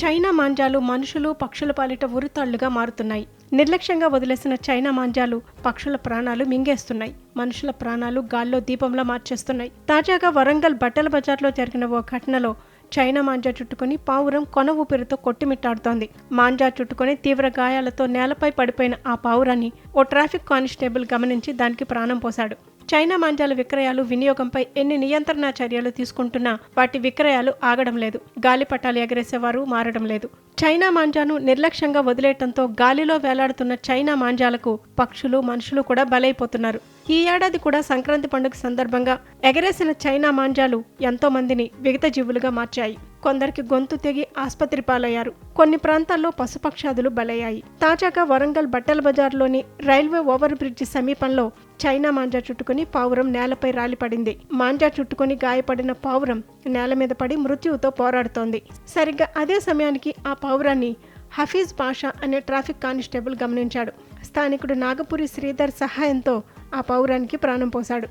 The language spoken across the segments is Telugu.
చైనా మాంజాలు మనుషులు పక్షుల పాలిట ఉరితాళ్ళుగా మారుతున్నాయి. నిర్లక్ష్యంగా వదిలేసిన చైనా మాంజాలు పక్షుల ప్రాణాలు మింగేస్తున్నాయి. మనుషుల ప్రాణాలు గాల్లో దీపంలా మార్చేస్తున్నాయి. తాజాగా వరంగల్ బట్టల బజార్లో జరిగిన ఓ ఘటనలో చైనా మాంజా చుట్టుకుని పావురం కొన ఊపిరితో కొట్టిమిట్టాడుతోంది. మాంజా చుట్టుకుని తీవ్ర గాయాలతో నేలపై పడిపోయిన ఆ పావురాన్ని ఓ ట్రాఫిక్ కానిస్టేబుల్ గమనించి దానికి ప్రాణం పోశాడు. చైనా మాంజాల విక్రయాలు వినియోగంపై ఎన్ని నియంత్రణ చర్యలు తీసుకుంటున్నా వాటి విక్రయాలు ఆగడం లేదు. గాలిపటాలు ఎగరేసేవారు మారడం లేదు. చైనా మాంజాను నిర్లక్ష్యంగా వదిలేయటంతో గాలిలో వేలాడుతున్న చైనా మాంజాలకు పక్షులు మనుషులు కూడా బలైపోతున్నారు. ఈ ఏడాది కూడా సంక్రాంతి పండుగ సందర్భంగా ఎగరేసిన చైనా మాంజాలు ఎంతో మందిని విగత జీవులుగా మార్చాయి. కొందరికి గొంతు తెగి ఆసుపత్రి పాలయ్యారు. కొన్ని ప్రాంతాల్లో పశుపక్షాదులు బలయ్యాయి. తాజాగా వరంగల్ బట్టల బజార్లోని రైల్వే ఓవర్ బ్రిడ్జ్ సమీపంలో చైనా మాంజా చుట్టుకుని పావురం నేలపై రాలిపడింది. మాంజా చుట్టుకుని గాయపడిన పావురం నేల మీద పడి మృత్యువుతో పోరాడుతోంది. సరిగ్గా అదే సమయానికి ఆ పావురాన్ని హఫీజ్ పాషా అనే ట్రాఫిక్ కానిస్టేబుల్ గమనించాడు. స్థానికుడు నాగపురి శ్రీధర్ సహాయంతో ఆ పౌరానికి ప్రాణం పోశాడు.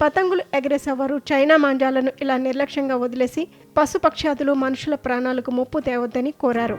పతంగులు ఎగరేసేవారు చైనా మాంజాలను ఇలా నిర్లక్ష్యంగా వదిలేసి పశుపక్షాదులు మనుషుల ప్రాణాలకు ముప్పు తేవద్దని కోరారు.